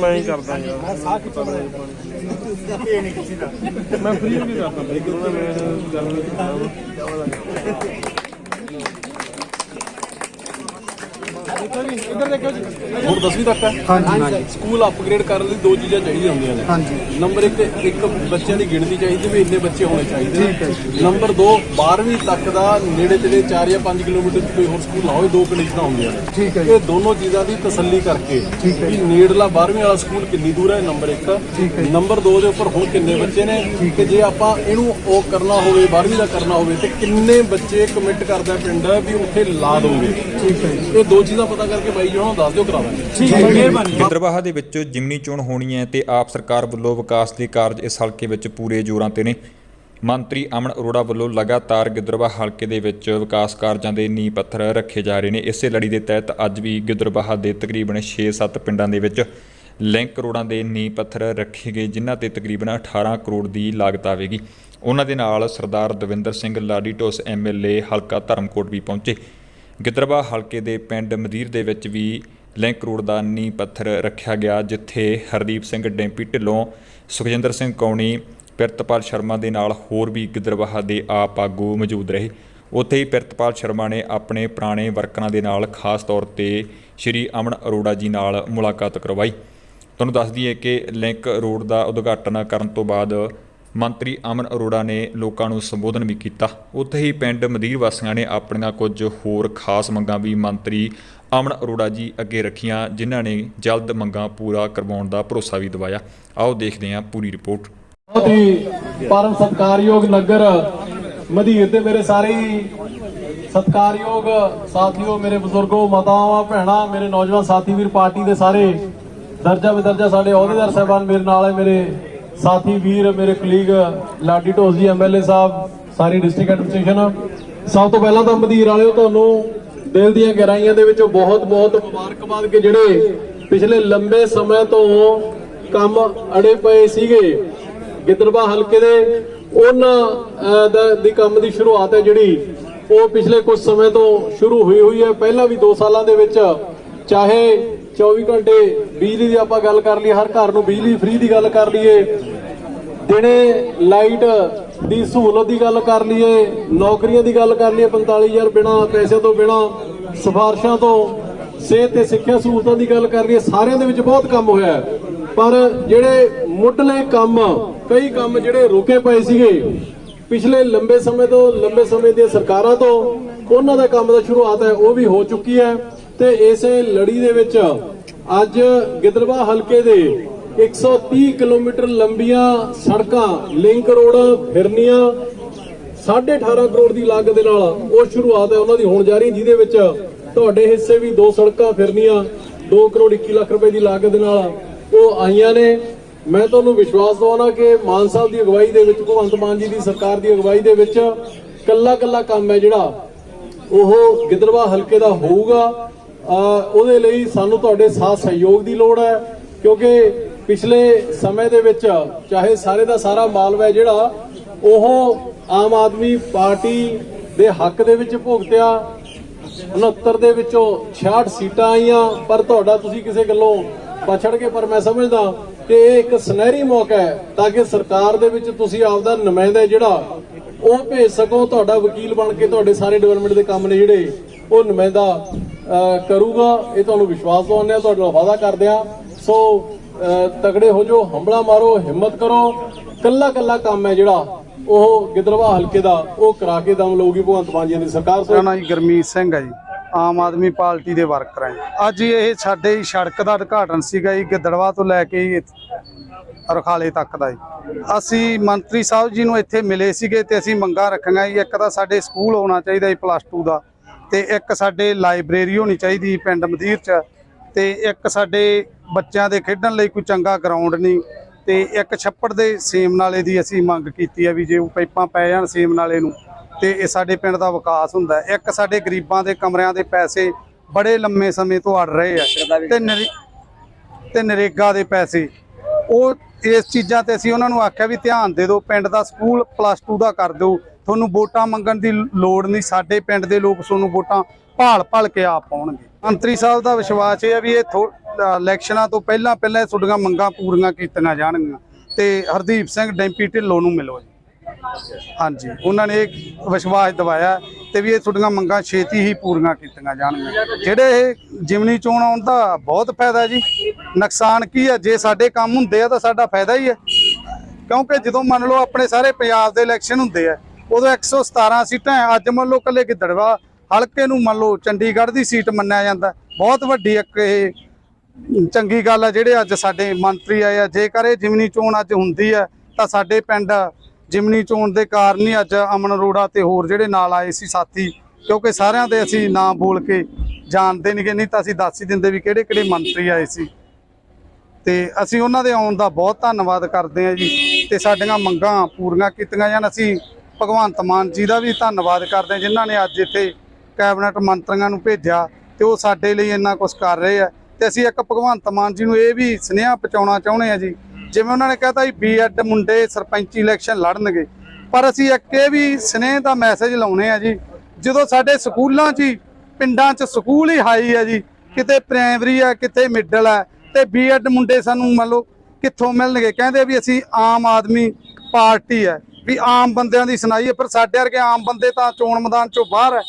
ਮੈਂ ਹੀ ਕਰਦਾ ਯਾਰ ਮੈਂ ਫ੍ਰੀ ਵੀ ਕਰਦਾ ਬਈ ਕਿਉਂ ਮੈਂ ਗੱਲ ਨਹੀਂ ਕਰਦਾ। ਇੱਧਰ ਦੇਖੋ ਜੀ ਹੁਣ 10ਵੀਂ ਤੱਕ ਹੈ ਹਾਂਜੀ। ਸਕੂਲ ਅਪਗ੍ਰੇਡ ਕਰਨ ਲਈ ਦੋ ਚੀਜ਼ਾਂ ਚਾਹੀਦੀਆਂ ਹੁੰਦੀਆਂ ਨੇ। ਹਾਂਜੀ। ਨੰਬਰ 1 ਇੱਕ ਬੱਚਿਆਂ ਦੀ ਗਿਣਤੀ ਚਾਹੀਦੀ ਵੀ ਇੰਨੇ ਬੱਚੇ ਹੋਣੇ ਚਾਹੀਦੇ ਠੀਕ ਹੈ ਨੇ ਨੰਬਰ 2 12ਵੀਂ ਤੱਕ ਦਾ ਨੇੜੇ ਤੇੜੇ 4 ਜਾਂ 5 ਕਿਲੋਮੀਟਰ ਕੋਈ ਹੋਰ ਸਕੂਲ ਨਾ ਹੋਵੇ ਦੋ ਕੰਡੀਸ਼ਨਾਂ ਹੁੰਦੀਆਂ ਨੇ। ਠੀਕ ਹੈ। ਇਹ ਦੋਨੋਂ ਚੀਜ਼ਾਂ ਦੀ ਤਸੱਲੀ ਕਰਕੇ ਕਿ ਨੇੜਲਾ 12ਵੀਂ ਵਾਲਾ ਸਕੂਲ ਕਿੰਨੀ ਦੂਰ ਹੈ ਨੰਬਰ 1 ਠੀਕ ਹੈ ਜੀ। ਨੰਬਰ 2 ਦੇ ਉੱਪਰ ਹੁਣ ਕਿੰਨੇ ਬੱਚੇ ਨੇ ਕਿ ਜੇ। ਆਪਾਂ ਇਹਨੂੰ ਉਹ ਕਰਨਾ ਹੋਵੇ 12ਵੀਂ ਦਾ ਕਰਨਾ ਹੋਵੇ ਤੇ ਕਿੰਨੇ ਬੱਚੇ ਕਮਿਟ ਕਰਦਾ ਪਿੰਡ ਵੀ ਉੱਥੇ ਲਾ ਦੋਗੇ। ਠੀਕ ਹੈ ਇਹ ਦੋ ਚੀਜ਼ਾਂ ਪਤਾ ਕਰਕੇ ਬਾਈ ਜੀ ਉਹਨਾਂ ਨੂੰ ਦੱਸ ਦਿਓ ਕਰਾ ਦਾਂਗੇ। ਠੀਕ ਹੈ ਮਿਹਰਬਾਨੀ। ਗਿੱਦੜਬਾਹਾ ਦੇ ਵਿੱਚ ਜਿਮਨੀ ਚੋਣ ਹੋਣੀ ਹੈ ਤੇ ਆਪ ਸਰਕਾਰ ਵੱਲੋਂ ਵਿਕਾਸ ਦੇ ਕਾਰਜ ਇਸ ਹਲਕੇ ਵਿੱਚ ਪੂਰੇ ਜ਼ੋਰਾਂ ਤੇ ਨੇ। ਮੰਤਰੀ ਅਮਨ ਅਰੋੜਾ ਵੱਲੋਂ ਲਗਾਤਾਰ ਗਿੱਦੜਬਾਹਾ ਹਲਕੇ ਦੇ ਵਿੱਚ ਵਿਕਾਸ ਕਾਰਜਾਂ ਦੇ ਨੀਂਹ ਪੱਥਰ ਰੱਖੇ ਜਾ ਰਹੇ ਨੇ। ਇਸੇ ਲੜੀ ਦੇ ਤਹਿਤ ਅੱਜ ਵੀ ਗਿੱਦੜਬਾਹਾ ਦੇ ਤਕਰੀਬਨ 6-7 ਪਿੰਡਾਂ ਦੇ ਵਿੱਚ ਲਿੰਕ ਰੋਡਾਂ ਦੇ ਨੀਂਹ ਪੱਥਰ ਰੱਖੇ ਗਏ ਜਿਨ੍ਹਾਂ ਤੇ ਤਕਰੀਬਨ 18 ਕਰੋੜ ਦੀ ਲਾਗਤ ਆਵੇਗੀ। ਉਹਨਾਂ ਦੇ ਨਾਲ ਸਰਦਾਰ ਦਵਿੰਦਰ ਸਿੰਘ ਲਾਡੀ ਢੋਸ ਐਮਐਲਏ ਹਲਕਾ ਧਰਮਕੋਟ ਵੀ ਪਹੁੰਚੇ। ਗਿੱਦੜਬਾਹਾ ਹਲਕੇ ਦੇ ਪਿੰਡ ਮਦੀਰ ਦੇ ਵਿੱਚ ਵੀ ਲਿੰਕ ਰੋਡ ਦਾ ਨੀਂਹ ਪੱਥਰ ਰੱਖਿਆ ਗਿਆ, ਜਿੱਥੇ ਹਰਦੀਪ ਸਿੰਘ ਡੈਂਪੀ ਢਿੱਲੋਂ ਸੁਖਜਿੰਦਰ ਸਿੰਘ ਕੌਣੀ, ਪਿਰਤਪਾਲ ਸ਼ਰਮਾ ਦੇ ਨਾਲ ਹੋਰ ਵੀ ਗਿੱਦੜਬਾਹਾ ਦੇ ਆਪ ਆਗੂ ਮੌਜੂਦ ਰਹੇ। ਉੱਥੇ ਹੀ ਪਿਰਤਪਾਲ ਸ਼ਰਮਾ ਨੇ ਆਪਣੇ ਪੁਰਾਣੇ ਵਰਕਰਾਂ ਦੇ ਨਾਲ ਖਾਸ ਤੌਰ ਤੇ ਸ਼੍ਰੀ ਅਮਨ ਅਰੋੜਾ ਜੀ ਨਾਲ ਮੁਲਾਕਾਤ ਕਰਵਾਈ। ਤੁਹਾਨੂੰ ਦੱਸ ਦਈਏ ਕਿ ਲਿੰਕ ਰੋਡ ਦਾ ਉਦਘਾਟਨ ਕਰਨ ਤੋਂ ਬਾਅਦ ਮੰਤਰੀ ਅਮਨ ਅਰੋੜਾ ਨੇ ਲੋਕਾਂ ਨੂੰ ਸੰਬੋਧਨ ਵੀ ਕੀਤਾ। ਉੱਥੇ ਹੀ ਪਿੰਡ ਮਦੀਰ ਵਾਸੀਆਂ ਨੇ ਆਪਣੀਆਂ ਕੁਝ ਹੋਰ ਖਾਸ ਮੰਗਾਂ ਵੀ ਮੰਤਰੀ ਅਮਨ ਅਰੋੜਾ ਜੀ ਅੱਗੇ ਰੱਖੀਆਂ, ਜਿਨ੍ਹਾਂ ਨੇ ਜਲਦ ਮੰਗਾਂ ਪੂਰਾ ਕਰਵਾਉਣ ਦਾ ਭਰੋਸਾ ਵੀ ਦਿਵਾਇਆ। ਆਓ ਦੇਖਦੇ ਹਾਂ ਪੂਰੀ ਰਿਪੋਰਟ। ਬਹੁਤ ਹੀ ਪਰਮ ਸਤਕਾਰਯੋਗ ਨਗਰ ਮਧੀਰ ਦੇ ਮੇਰੇ ਸਾਰੇ ਹੀ ਸਤਕਾਰਯੋਗ ਸਾਥੀਓ, ਮੇਰੇ ਬਜ਼ੁਰਗੋ, ਮਾਤਾਵਾਂ, ਭੈਣਾਂ, ਮੇਰੇ ਨੌਜਵਾਨ ਸਾਥੀ ਵੀਰ, ਪਾਰਟੀ ਦੇ ਸਾਰੇ ਦਰਜਾ ਬਦਰਜਾ ਸਾਡੇ ਅਹੁਦੇਦਾਰ ਸਾਹਿਬਾਨ ਮੇਰੇ ਨਾਲ ਹੈ, ਮੇਰੇ ਸਾਥੀ ਵੀਰ, ਮੇਰੇ ਕਲੀਗ ਲਾਡੀ ਢੋਸ ਜੀ ਐਮਐਲਏ ਸਾਹਿਬ, ਸਾਰੀ ਡਿਸਟ੍ਰਿਕਟ ਐਡਮਿਨਿਸਟ੍ਰੇਸ਼ਨ ਸਭ ਤੋਂ ਪਹਿਲਾਂ ਤਾਂ ਮਧੀਰ ਵਾਲਿਓ, ਤੁਹਾਨੂੰ ਦਿਲ ਦੀਆਂ ਗਹਿਰਾਈਆਂ ਦੇ ਵਿੱਚੋਂ ਬਹੁਤ ਬਹੁਤ ਮੁਬਾਰਕਬਾਦ ਕਿ ਜਿਹੜੇ ਪਿਛਲੇ ਲੰਬੇ ਸਮੇਂ ਤੋਂ ਕੰਮ ਅੜੇ ਪਏ ਸੀਗੇ। ਗਿੱਦੜਬਾ ਹਲਕੇ ਦੇ ਉਹਨਾਂ ਦਾ- ਦੀ ਕੰਮ ਦੀ ਸ਼ੁਰੂਆਤ ਹੈ ਜਿਹੜੀ ਉਹ ਪਿਛਲੇ ਕੁਝ ਸਮੇਂ ਤੋਂ ਸ਼ੁਰੂ ਹੋਈ ਹੋਈ ਹੈ। ਪਹਿਲਾਂ ਵੀ 2 ਸਾਲਾਂ ਦੇ ਵਿੱਚ, ਚਾਹੇ 24 ਘੰਟੇ ਬਿਜਲੀ ਦੀ ਆਪਾਂ ਗੱਲ ਕਰ ਲਈਏ, ਹਰ ਘਰ ਨੂੰ ਬਿਜਲੀ ਫ੍ਰੀ ਦੀ ਗੱਲ ਕਰ ਲਈਏ। ਦਿਨੇ ਲਾਈਟ ਦੀ ਸਹੂਲਤ ਦੀ ਗੱਲ ਕਰ ਲਈਏ, ਨੌਕਰੀਆਂ ਦੀ ਗੱਲ ਕਰ ਲਈਏ 45000 ਬਿਨਾ ਪੈਸੇ ਤੋਂ ਬਿਨਾ, ਸਿਫਾਰਸ਼ਾਂ ਤੋਂ, ਸਿਹਤ ਤੇ ਸਿੱਖਿਆ ਸਹੂਲਤਾਂ ਦੀ ਗੱਲ ਕਰ ਲਈਏ, ਸਾਰਿਆਂ ਦੇ ਵਿੱਚ ਬਹੁਤ ਕੰਮ ਹੋਇਆ ਪਰ ਜਿਹੜੇ ਮੁੱਢਲੇ ਕੰਮ, ਕਈ ਕੰਮ ਜਿਹੜੇ ਰੁਕੇ ਪਏ ਸੀਗੇ, ਪਿਛਲੇ ਲੰਬੇ ਸਮੇਂ ਤੋਂ, ਲੰਬੇ ਸਮੇਂ ਦੀਆਂ ਸਰਕਾਰਾਂ ਤੋਂ, ਉਹਨਾਂ ਦਾ ਕੰਮ ਦਾ ਸ਼ੁਰੂਆਤ ਹੈ, ਉਹ ਵੀ ਹੋ ਚੁੱਕੀ ਹੈ। ਤੇ ਇਸੇ ਲੜੀ ਦੇ ਵਿੱਚ ਅੱਜ ਗਿੱਦੜਬਾਹਾ ਹਲਕੇ ਦੇ 130 ਕਿਲੋਮੀਟਰ ਲੰਬੀਆਂ ਸੜਕਾਂ, ਲਿੰਕ ਰੋਡ, ਫਿਰਨੀਆਂ 18.5 ਕਰੋੜ ਦੀ ਲਾਗਤ ਦੇ ਨਾਲ ਉਹ ਸ਼ੁਰੂਆਤ ਹੈ, ਉਹਨਾਂ ਦੀ ਹੋਣ ਜਾ ਰਹੀ, ਜਿਹਦੇ ਵਿੱਚ ਤੁਹਾਡੇ ਹਿੱਸੇ ਵੀ ਦੋ ਸੜਕਾਂ, ਫਿਰਨੀਆਂ 2 ਕਰੋੜ 21 ਲੱਖ ਰੁਪਏ ਦੀ ਲਾਗਤ ਦੇ ਨਾਲ ਉਹ ਆਈਆਂ ਨੇ। ਮੈਂ ਤੁਹਾਨੂੰ ਵਿਸ਼ਵਾਸ ਦਵਾਉਣਾ ਕਿ ਮਾਨ ਸਾਹਿਬ ਦੀ ਅਗਵਾਈ ਦੇ ਵਿੱਚ, ਭਗਵੰਤ ਮਾਨ ਜੀ ਦੀ ਸਰਕਾਰ ਦੀ ਅਗਵਾਈ ਦੇ ਵਿੱਚ ਕੱਲਾ ਕੱਲਾ ਕੰਮ ਹੈ ਜਿਹੜਾ, ਉਹ ਗਿੱਦੜਵਾ ਹਲਕੇ ਦਾ ਹੋਊਗਾ। ਉਹਦੇ ਲਈ ਸਾਨੂੰ ਤੁਹਾਡੇ ਸਾਥ ਸਹਿਯੋਗ ਦੀ ਲੋੜ ਹੈ, ਕਿਉਂਕਿ ਪਿਛਲੇ ਸਮੇਂ ਦੇ ਵਿੱਚ ਚਾਹੇ ਸਾਰੇ ਦਾ ਸਾਰਾ ਮਾਲਵਾ ਹੈ ਜਿਹੜਾ, ਉਹ ਆਮ ਆਦਮੀ ਪਾਰਟੀ ਦੇ ਹੱਕ ਦੇ ਵਿੱਚ ਭੁਗਤਿਆ 69 ਦੇ ਵਿੱਚੋਂ 66 ਸੀਟਾਂ ਆਈਆਂ, ਪਰ ਤੁਹਾਡਾ ਤੁਸੀਂ ਕਿਸੇ ਗੱਲੋਂ ਪਛੜ ਕੇ, ਪਰ ਮੈਂ ਸਮਝਦਾ ਕਿ ਇਹ ਇੱਕ ਸੁਨਹਿਰੀ ਮੌਕਾ ਹੈ, ਤਾਂ ਕਿ ਸਰਕਾਰ ਦੇ ਵਿੱਚ ਤੁਸੀਂ ਆਪਦਾ ਨੁਮਾਇੰਦਾ ਜਿਹੜਾ, ਉਹ ਭੇਜ ਸਕੋ, ਤੁਹਾਡਾ ਵਕੀਲ ਬਣ ਕੇ ਤੁਹਾਡੇ ਸਾਰੇ ਡਿਵੈਲਪਮੈਂਟ ਦੇ ਕੰਮ ਨੇ ਜਿਹੜੇ, ਉਹ ਨੁਮਾਇੰਦਾ ਕਰੂਗਾ, ਇਹ ਤੁਹਾਨੂੰ ਵਿਸ਼ਵਾਸ ਦਵਾਉਂਦੇ ਆ ਤੁਹਾਡੇ ਨਾਲ ਵਾਅਦਾ ਕਰਦੇ ਆ ਸੋ ਤਗੜੇ ਹੋ ਜੋ ਹੰਬਲਾ ਮਾਰੋ, ਹਿੰਮਤ ਕਰੋ। ਕੱਲਾ ਕੱਲਾ ਕੰਮ ਹੈ ਜਿਹੜਾ, ਉਹ ਗਿੱਦੜਵਾ ਹਲਕੇ ਦਾ, ਉਹ ਕਰਾ ਕੇ ਦਮ ਲਊਗੀ ਭਗਵੰਤ ਮਾਨ ਜੀ ਦੀ ਸਰਕਾਰ। ਸੋ ਮੇਰਾ ਜੀ ਗਰਮੀਤ ਸਿੰਘ ਹੈ ਜੀ। ਆਮ ਆਦਮੀ ਪਾਰਟੀ ਦੇ ਵਰਕਰ ਹੈ ਅੱਜ ਇਹ ਸਾਡੇ ਸੜਕ ਦਾ ਉਦਘਾਟਨ ਸੀਗਾ ਜੀ, ਗਿੱਦੜਵਾ ਤੋਂ ਲੈ ਕੇ ਰਖਾਲੇ ਤੱਕ ਦਾ ਜੀ। ਅਸੀਂ ਮੰਤਰੀ ਸਾਹਿਬ ਜੀ ਨੂੰ ਇੱਥੇ ਮਿਲੇ ਸੀਗੇ ਤੇ ਅਸੀਂ ਮੰਗਾਂ ਰੱਖੀਆਂ ਜੀ। ਇੱਕ ਤਾਂ ਸਾਡੇ ਸਕੂਲ ਹੋਣਾ ਚਾਹੀਦਾ ਜੀ, ਪਲੱਸ 2 ਦਾ। ਤੇ ਇੱਕ ਸਾਡੇ ਲਾਇਬ੍ਰੇਰੀ ਹੋਣੀ ਚਾਹੀਦੀ ਪਿੰਡ ਮਦੀਰ ਚ ਤੇ ਇੱਕ ਸਾਡੇ ਬੱਚਿਆਂ ਦੇ ਖੇਡਣ ਲਈ ਕੋਈ ਚੰਗਾ ਗਰਾਊਂਡ ਨਹੀਂ ਤੇ ਇੱਕ ਛੱਪੜ ਦੇ ਸੇਮ ਨਾਲੇ ਦੀ ਅਸੀਂ ਮੰਗ ਕੀਤੀ ਹੈ ਵੀ ਜੇ ਉਹ ਪਾਈਪਾਂ ਪੈ ਜਾਣ ਸੇਮ ਨਾਲੇ ਨੂੰ ਤੇ ਇਹ ਸਾਡੇ ਪਿੰਡ ਦਾ ਵਿਕਾਸ ਹੁੰਦਾ। ਇੱਕ ਸਾਡੇ ਗਰੀਬਾਂ ਦੇ ਕਮਰਿਆਂ ਦੇ ਪੈਸੇ ਬੜੇ ਲੰਮੇ ਸਮੇਂ ਤੋਂ ਅੜ ਰਹੇ ਆ ਤੇ ਤੇ ਨਰੇਗਾ ਦੇ ਪੈਸੇ ਉਹ ਇਸ ਚੀਜ਼ਾਂ ਤੇ ਅਸੀਂ ਉਹਨਾਂ ਨੂੰ ਆਖਿਆ ਵੀ ਧਿਆਨ ਦੇ ਦਿਓ ਪਿੰਡ ਦਾ ਸਕੂਲ ਪਲੱਸ 2 ਦਾ ਕਰ ਦਿਓ ਤੁਹਾਨੂੰ ਵੋਟਾਂ ਮੰਗਣ ਦੀ ਲੋੜ ਨਹੀਂ, ਸਾਡੇ ਪਿੰਡ ਦੇ ਲੋਕ ਤੁਹਾਨੂੰ ਵੋਟਾਂ ਭਾਲ ਭਾਲ ਕੇ ਆ ਪਾਉਣਗੇ। ਮੰਤਰੀ ਸਾਹਿਬ ਦਾ ਵਿਸ਼ਵਾਸ ਇਹ ਹੈ ਵੀ ਇਹ ਥੋ- ਇਲੈਕਸ਼ਨਾਂ ਤੋਂ ਪਹਿਲਾਂ ਪਹਿਲਾਂ ਇਹ ਤੁਹਾਡੀਆਂ ਮੰਗਾਂ ਪੂਰੀਆਂ ਕੀਤੀਆਂ ਜਾਣਗੀਆਂ। ਤੇ ਹਰਦੀਪ ਸਿੰਘ, ਡੈਂਪੀ ਢਿੱਲੋਂ ਨੂੰ ਮਿਲੋ ਜੀ। ਹਾਂਜੀ, ਉਹਨਾਂ ਨੇ ਇਹ ਵਿਸ਼ਵਾਸ ਦਿਵਾਇਆ ਤੇ ਵੀ ਇਹ ਤੁਹਾਡੀਆਂ ਮੰਗਾਂ ਛੇਤੀ ਹੀ ਪੂਰੀਆਂ ਕੀਤੀਆਂ ਜਾਣਗੀਆਂ। ਜਿਹੜੇ ਇਹ ਜਿਮਨੀ ਚੋਣ ਆਉਣ ਦਾ ਬਹੁਤ ਫਾਇਦਾ ਜੀ। ਨੁਕਸਾਨ ਕੀ ਹੈ ਜੇ ਸਾਡੇ ਕੰਮ ਹੁੰਦੇ ਆ ਤਾਂ ਸਾਡਾ ਫਾਇਦਾ ਹੀ ਹੈ ਕਿਉਂਕਿ ਜਦੋਂ ਮੰਨ ਲਓ ਆਪਣੇ ਸਾਰੇ ਪੰਜਾਬ ਦੇ ਇਲੈਕਸ਼ਨ ਹੁੰਦੇ ਆ ਉਦੋਂ 117 ਸੀਟਾਂ ਹੈ। ਅੱਜ ਮੰਨ ਲਓ ਕੱਲੇ ਗਿੱਦੜਵਾ, ਹਲਕੇ ਨੂੰ ਮੰਨ ਲਓ ਚੰਡੀਗੜ੍ਹ ਦੀ ਸੀਟ ਮੰਨਿਆ ਜਾਂਦਾ। ਬਹੁਤ ਵੱਡੀ ਇੱਕ ਇਹ ਚੰਗੀ ਗੱਲ ਆ, ਜਿਹੜੇ ਅੱਜ ਸਾਡੇ ਮੰਤਰੀ ਆਏ ਆ। ਜੇਕਰ ਇਹ ਜਿਮਨੀ ਚੋਣ ਅੱਜ ਹੁੰਦੀ ਹੈ ਤਾਂ ਸਾਡੇ ਪਿੰਡ ਜਿਮਨੀ ਚੋਣ ਦੇ ਕਾਰਨ ਹੀ ਅੱਜ ਅਮਨ ਅਰੋੜਾ ਤੇ ਹੋਰ ਜਿਹੜੇ ਨਾਲ ਆਏ ਸੀ ਸਾਥੀ, ਕਿਉਂਕਿ ਸਾਰਿਆਂ ਦੇ ਅਸੀਂ ਨਾਮ ਬੋਲ ਕੇ ਜਾਣਦੇ ਨਹੀਂ ਨਹੀਂ ਤਾਂ ਅਸੀਂ ਦੱਸ ਹੀ ਦਿੰਦੇ ਵੀ ਕਿਹੜੇ ਕਿਹੜੇ ਮੰਤਰੀ ਆਏ ਸੀ। ਤੇ ਅਸੀਂ ਉਹਨਾਂ ਦੇ ਆਉਣ ਦਾ ਬਹੁਤ ਧੰਨਵਾਦ ਕਰਦੇ ਹਾਂ ਜੀ। ਤੇ ਸਾਡੀਆਂ ਮੰਗਾਂ ਪੂਰੀਆਂ ਕੀਤੀਆਂ ਜਾਣ। ਅਸੀਂ ਭਗਵੰਤ ਮਾਨ ਜੀ ਦਾ ਵੀ ਧੰਨਵਾਦ ਕਰਦੇ ਹਾਂ, ਜਿਨ੍ਹਾਂ ਨੇ ਅੱਜ ਇੱਥੇ ਕੈਬਨਿਟ ਮੰਤਰੀਆਂ ਨੂੰ ਭੇਜਿਆ ਤੇ ਉਹ ਸਾਡੇ ਲਈ ਇੰਨਾ ਕੁਝ ਕਰ ਰਹੇ ਆ। ਤੇ ਅਸੀਂ ਇੱਕ ਭਗਵੰਤ ਮਾਨ ਜੀ ਨੂੰ ਇਹ ਵੀ ਸੁਨੇਹਾ ਪਹੁੰਚਾਉਣਾ ਚਾਹੁੰਦੇ ਆ ਜੀ, ਜਿਵੇਂ ਉਹਨਾਂ ਨੇ ਕਹਤਾ ਵੀ ਬੀਐਡ ਮੁੰਡੇ ਸਰਪੰਚੀ ਇਲੈਕਸ਼ਨ ਲੜਨਗੇ। ਪਰ ਅਸੀਂ ਇੱਕ ਇਹ ਵੀ ਸਨੇਹ ਦਾ ਮੈਸੇਜ ਲਾਉਣੇ ਆ ਜੀ, ਜਦੋਂ ਸਾਡੇ ਸਕੂਲਾਂ 'ਚ ਹੀ, ਪਿੰਡਾਂ 'ਚ ਸਕੂਲ ਹੀ ਹਾਈ ਹੈ ਜੀ, ਕਿਤੇ ਪ੍ਰਾਇਮਰੀ ਹੈ ਕਿਤੇ ਮਿਡਲ ਹੈ ਤੇ ਬੀਐਡ ਮੁੰਡੇ ਸਾਨੂੰ ਮੰਨ ਲਓ ਕਿੱਥੋਂ ਮਿਲਣਗੇ? ਕਹਿੰਦੇ ਵੀ ਅਸੀਂ ਆਮ ਆਦਮੀ ਪਾਰਟੀ ਹੈ ਵੀ ਆਮ ਬੰਦਿਆਂ ਦੀ ਸੁਣਾਈ ਹੈ, ਪਰ ਸਾਡੇ ਵਰਗੇ ਆਮ ਬੰਦੇ ਤਾਂ ਚੋਣ ਮੈਦਾਨ ਚੋਂ ਬਾਹਰ ਹੈ।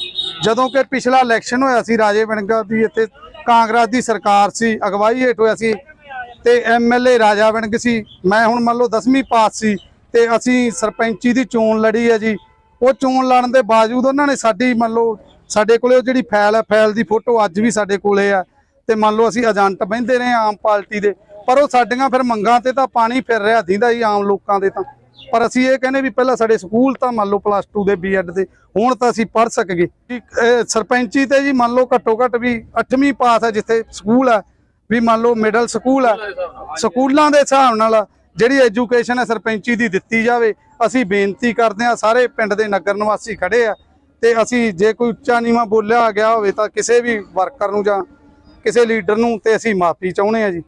ਜਦੋਂ ਕਿ ਪਿਛਲਾ ਇਲੈਕਸ਼ਨ ਹੋਇਆ ਸੀ, ਰਾਜੇ ਵੜਿੰਗਾ ਦੀ ਇੱਥੇ ਕਾਂਗਰਸ ਦੀ ਸਰਕਾਰ ਸੀ, ਅਗਵਾਈ ਹੇਠ ਹੋਇਆ ਸੀ ਤੇ ਐਮਐਲਏ ਰਾਜਾ ਵਿਣਗ ਸੀ। ਮੈਂ ਹੁਣ ਮੰਨ ਲਓ 10ਵੀਂ ਪਾਸ ਸੀ ਤੇ ਅਸੀਂ ਸਰਪੰਚੀ ਦੀ ਚੋਣ ਲੜੀ ਹੈ ਜੀ। ਉਹ ਚੋਣ ਲੜਨ ਦੇ ਬਾਵਜੂਦ ਉਹਨਾਂ ਨੇ ਸਾਡੀ ਮੰਨ ਲਓ, ਸਾਡੇ ਕੋਲੇ ਉਹ ਜਿਹੜੀ ਫਾਈਲ ਹੈ ਫਾਈਲ ਦੀ ਫੋਟੋ ਅੱਜ ਵੀ ਸਾਡੇ ਕੋਲੇ ਆ ਤੇ ਮੰਨ ਲਓ ਅਸੀਂ ਏਜੰਟ ਬਹਿੰਦੇ ਰਹੇ ਆਮ ਪਾਰਟੀ ਦੇ। ਪਰ ਉਹ ਸਾਡੀਆਂ ਫਿਰ ਮੰਗਾਂ ਤੇ ਤਾਂ ਪਾਣੀ ਫਿਰ ਰਿਹਾ ਦੀਦਾ ਹੀ ਆਮ ਲੋਕਾਂ ਦੇ ਤਾਂ। ਪਰ ਅਸੀਂ ਇਹ ਕਹਿੰਦੇ ਵੀ ਪਹਿਲਾਂ ਸਾਡੇ ਸਕੂਲ ਤਾਂ ਮੰਨ ਲਓ ਪਲੱਸ 2 ਦੇ ਬੀਐਡ ਦੇ, ਹੁਣ ਤਾਂ ਅਸੀਂ ਪੜ੍ਹ ਸਕਗੇ ਸਰਪੰਚੀ ਤੇ ਜੀ ਮੰਨ ਲਓ ਘੱਟੋ ਘੱਟ ਵੀ 8ਵੀਂ ਪਾਸ ਹੈ ਜਿੱਥੇ ਸਕੂਲ ਹੈ ਵੀ ਮੰਨ ਲਓ ਮਿਡਲ ਸਕੂਲ ਹੈ ਸਕੂਲਾਂ ਦੇ ਹਿਸਾਬ ਨਾਲ ਜਿਹੜੀ ਐਜੂਕੇਸ਼ਨ ਹੈ ਸਰਪੰਚੀ ਦੀ ਦਿੱਤੀ ਜਾਵੇ, ਅਸੀਂ ਬੇਨਤੀ ਕਰਦੇ ਹਾਂ, ਸਾਰੇ ਪਿੰਡ ਦੇ ਨਗਰ ਨਿਵਾਸੀ ਖੜੇ ਆ ਤੇ ਅਸੀਂ ਜੇ ਕੋਈ ਉੱਚਾ ਨੀਵਾਂ ਬੋਲਿਆ ਗਿਆ ਹੋਵੇ ਤਾਂ ਕਿਸੇ ਵੀ ਵਰਕਰ ਨੂੰ ਜਾਂ ਕਿਸੇ ਲੀਡਰ ਨੂੰ ਤੇ ਅਸੀਂ ਮਾਫੀ ਚਾਹੁੰਦੇ ਆ ਜੀ।